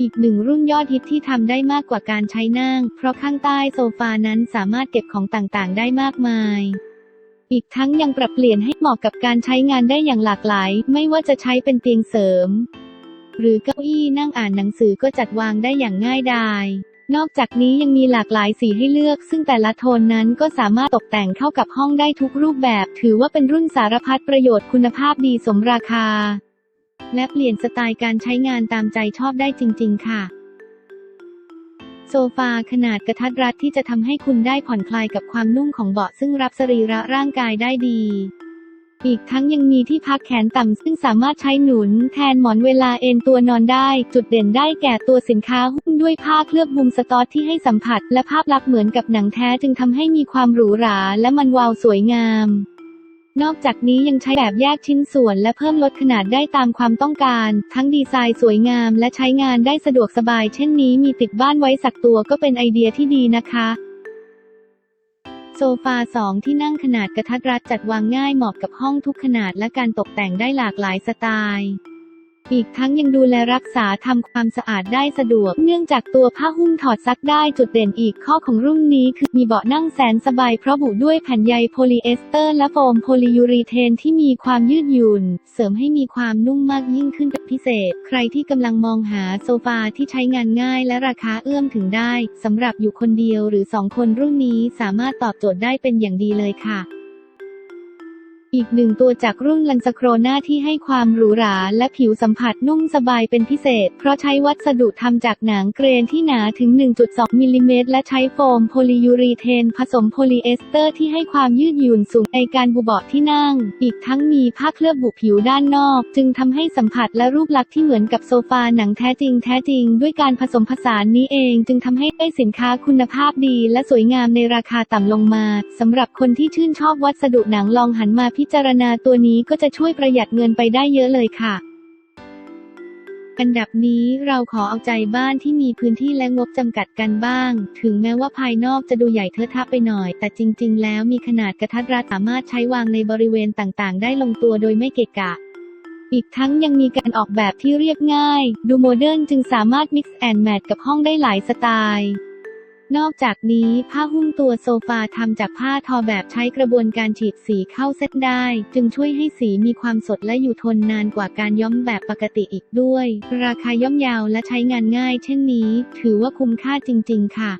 อีกหนึ่งรุ่นยอดฮิตที่ทำได้มากกว่าการใช้นั่ง เพราะข้างใต้โซฟานั้นสามารถเก็บของต่างๆ ได้มากมาย อีกทั้งยังปรับเปลี่ยนให้เหมาะกับการใช้งานได้อย่างหลากหลาย ไม่ว่าจะใช้เป็นเตียงเสริม หรือเก้าอี้นั่งอ่านหนังสือก็จัดวางได้อย่างง่ายดายนอกจากนี้ยังมีหลากหลายสีให้เลือก ซึ่งแต่ละโทนนั้นก็สามารถตกแต่งเข้ากับห้องได้ทุกรูปแบบ ถือว่าเป็นรุ่นสารพัดประโยชน์คุณภาพดีสมราคา และเปลี่ยนสไตล์การใช้งานตามใจชอบได้จริง ๆ ค่ะ โซฟาขนาดกระทัดรัดที่จะทำให้คุณได้ผ่อนคลายกับความนุ่มของเบาะซึ่งรับสรีระร่างกายได้ดี อีกทั้งยังมีที่พักแขนต่ำซึ่งสามารถใช้หนุน แทนหมอนเวลาเอนตัวนอนได้ จุดเด่นได้แก่ตัวสินค้าหุ้มด้วยผ้าเคลือบบุมสตอตที่ให้สัมผัส และภาพลักษณ์เหมือนกับหนังแท้จึงทำให้มีความหรูหราและมันวาวสวยงาม นอกจากนี้ยังใช้แบบแยกชิ้นส่วนและเพิ่มลดขนาดได้ตามความต้องการ ทั้งดีไซน์สวยงามและใช้งานได้สะดวกสบาย เช่นนี้มีติดบ้านไว้สักตัวก็เป็นไอเดียที่ดีนะคะโซฟาสองที่นั่งขนาดกระทัดรัดจัดวางง่ายเหมาะกับห้องทุกขนาดและการตกแต่งได้หลากหลายสไตล์ อีกทั้งยังดูแลรักษาทำความสะอาดได้สะดวก เนื่องจากตัวผ้าหุ้มถอดซักได้จุดเด่นอีกข้อของรุ่นนี้คือมีเบาะนั่งแสนสบายเพราะบุด้วยแผ่นใยโพลีเอสเตอร์และโฟมโพลียูรีเทนที่มีความยืดหยุ่น เสริมให้มีความนุ่มมากยิ่งขึ้นเป็นพิเศษ ใครที่กำลังมองหาโซฟาที่ใช้งานง่ายและราคาเอื้อมถึงได้สำหรับอยู่คนเดียวหรือสองคนรุ่นนี้สามารถตอบโจทย์ได้เป็นอย่างดีเลยค่ะ อีกหนึ่งตัวจากรุ่นลันสโครนาที่ให้ความหรูหราและผิวสัมผัสนุ่มสบายเป็นพิเศษ เพราะใช้วัสดุทำจากหนังเกรนที่หนาถึง 1.2 มิลลิเมตรและใช้โฟมโพลียูรีเทน ผสมโพลีเอสเตอร์ที่ให้ความยืดหยุ่นสูงในการบุเบาะที่นั่ง อีกทั้งมีผ้าเคลือบบุผิวด้านนอก จึงทำให้สัมผัสและรูปลักษณ์ที่เหมือนกับโซฟาหนังแท้จริงแท้จริง ด้วยการผสมผสานนี้เอง จึงทำให้ได้สินค้าคุณภาพดี และสวยงามในราคาต่ำลงมาสำหรับคนที่ชื่นชอบวัสดุหนังลองหันมาพิพิจารณาตัวนี้ก็จะช่วยประหยัดเงินไปได้เยอะเลยค่ะ อันดับนี้เราขอเอาใจบ้านที่มีพื้นที่และงบจำกัดกันบ้าง ถึงแม้ว่าภายนอกจะดูใหญ่เทอะทะไปหน่อย แต่จริง ๆ แล้วมีขนาดกระทัดรัดสามารถใช้วางในบริเวณต่างๆ ได้ลงตัวโดยไม่เกะกะอีกทั้งยังมีการออกแบบที่เรียบง่าย ดูโมเดิร์นจึงสามารถ mix and match กับห้องได้หลายสไตล์ นอกจากนี้ผ้าหุ้มตัวโซฟาทำจากผ้าทอแบบใช้กระบวนการฉีดสีเข้าเส้นได้ จึงช่วยให้สีมีความสดและอยู่ทนนานกว่าการย้อมแบบปกติอีกด้วย ราคาย่อมเยาวและใช้งานง่ายเช่นนี้ ถือว่าคุ้มค่าจริง ๆ ค่ะ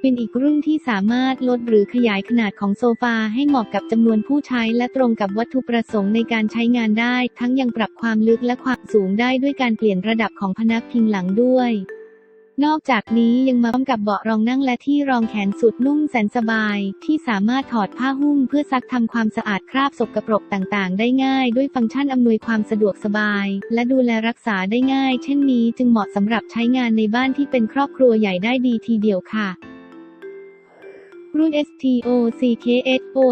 เป็นอีกรุ่นที่สามารถลดหรือขยายขนาดของโซฟาให้เหมาะกับจำนวนผู้ใช้และตรงกับวัตถุประสงค์ในการใช้งานได้ ทั้งยังปรับความลึกและความสูงได้ด้วยการเปลี่ยนระดับของพนักพิงหลังด้วย นอกจากนี้ยังมาพร้อมกับเบาะรองนั่งและที่รองแขนสุดนุ่มแสนสบาย ที่สามารถถอดผ้าหุ้มเพื่อซักทำความสะอาดคราบสกปรกต่างๆ ได้ง่าย ด้วยฟังก์ชันอำนวยความสะดวกสบาย และดูแลรักษาได้ง่าย เช่นนี้จึงเหมาะสำหรับใช้งานในบ้านที่เป็นครอบครัวใหญ่ได้ดีทีเดียวค่ะ รุ่น STOCKSOLM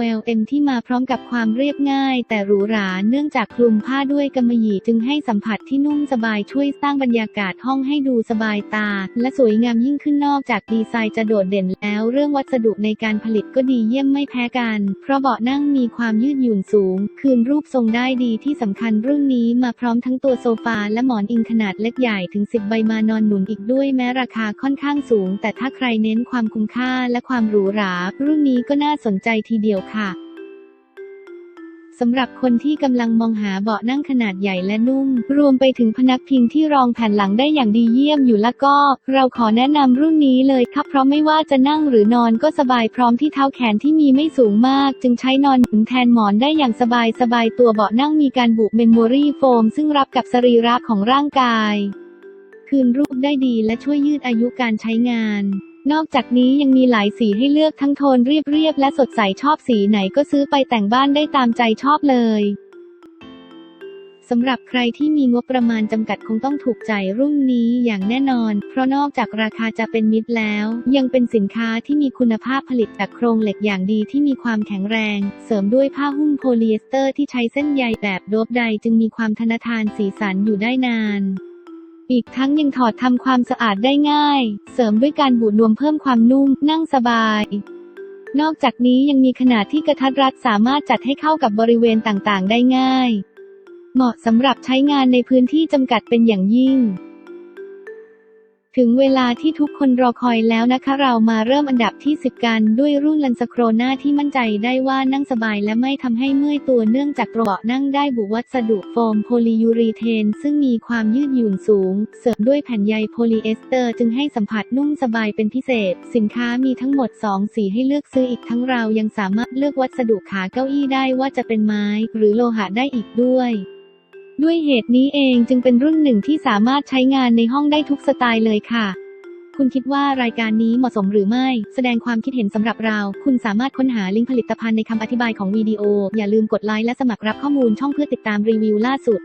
ที่มาพร้อมกับความเรียบง่าย แต่หรูหราเนื่องจากคลุมผ้าด้วยกำมะหยี่จึงให้สัมผัสที่นุ่มสบายช่วยสร้างบรรยากาศห้องให้ดูสบายตา และสวยงามยิ่งขึ้นนอกจากดีไซน์จะโดดเด่นแล้ว เรื่องวัสดุในการผลิตก็ดีเยี่ยมไม่แพ้กัน เพราะเบาะนั่งมีความยืดหยุ่นสูง คืนรูปทรงได้ดีที่สำคัญรุ่นนี้มาพร้อมทั้งตัวโซฟาและหมอนอิงขนาดเล็กใหญ่ถึง 10 ใบมานอนหนุนอีกด้วยแม้ราคาค่อนข้างสูง แต่ถ้าใครเน้นความคุ้มค่าและความหรูหรารุ่นนี้ก็น่าสนใจทีเดียวค่ะสำหรับคนที่กำลังมองหาเบาะนั่งขนาดใหญ่และนุ่ม รวมไปถึงพนักพิงที่รองแผ่นหลังได้อย่างดีเยี่ยมอยู่แล้วก็ เราขอแนะนำรุ่นนี้เลยครับเพราะไม่ว่าจะนั่งหรือนอนก็สบายพร้อมที่เท้าแขนที่มีไม่สูงมาก จึงใช้นอนหนุนแทนหมอนได้อย่างสบายสบายตัวเบาะนั่งมีการบุเมมโมรี่โฟมซึ่งรับกับสรีระของร่างกาย คืนรูปได้ดีและช่วยยืดอายุการใช้งาน นอกจากนี้ยังมีหลายสีให้เลือกทั้งโทนเรียบๆและสดใสชอบสีไหนก็ซื้อไปแต่งบ้านได้ตามใจชอบเลยสำหรับใครที่มีงบประมาณจำกัดคงต้องถูกใจรุ่นนี้อย่างแน่นอน เพราะนอกจากราคาจะเป็นมิตรแล้ว ยังเป็นสินค้าที่มีคุณภาพผลิตจากโครงเหล็กอย่างดีที่มีความแข็งแรง เสริมด้วยผ้าหุ้มโพลีเอสเตอร์ที่ใช้เส้นใยแบบโดบใดจึงมีความทนทานสีสันอยู่ได้นาน อีกทั้งยังถอดทำความสะอาดได้ง่าย เสริมด้วยการบูดนวมเพิ่มความนุ่ม นั่งสบาย นอกจากนี้ยังมีขนาดที่กระทัดรัดสามารถจัดให้เข้ากับบริเวณต่างๆ ได้ง่าย เหมาะสำหรับใช้งานในพื้นที่จำกัดเป็นอย่างยิ่ง ถึงเวลาที่ทุกคนรอคอยแล้วนะคะ เรามาเริ่มอันดับที่ 10 กันด้วยรุ่นลันสโครนาที่มั่นใจได้ว่านั่งสบายและไม่ทำให้เมื่อยตัวเนื่องจากเบาะนั่งได้บุวัสดุโฟมโพลียูรีเทน ซึ่งมีความยืดหยุ่นสูง เสริมด้วยแผ่นใยโพลีเอสเตอร์ จึงให้สัมผัสนุ่มสบายเป็นพิเศษ สินค้ามีทั้งหมด 2 สีให้เลือกซื้ออีกทั้งเรายังสามารถเลือกวัสดุขาเก้าอี้ได้ว่าจะเป็นไม้ หรือโลหะได้อีกด้วย ด้วยเหตุนี้เองจึงเป็นรุ่นหนึ่งที่สามารถใช้งานในห้องได้ทุกสไตล์เลยค่ะ คุณคิดว่ารายการนี้เหมาะสมหรือไม่ แสดงความคิดเห็นสำหรับเรา คุณสามารถค้นหาลิงก์ผลิตภัณฑ์ในคำอธิบายของวิดีโอ อย่าลืมกดไลค์และสมัครรับข้อมูลช่องเพื่อติดตามรีวิวล่าสุด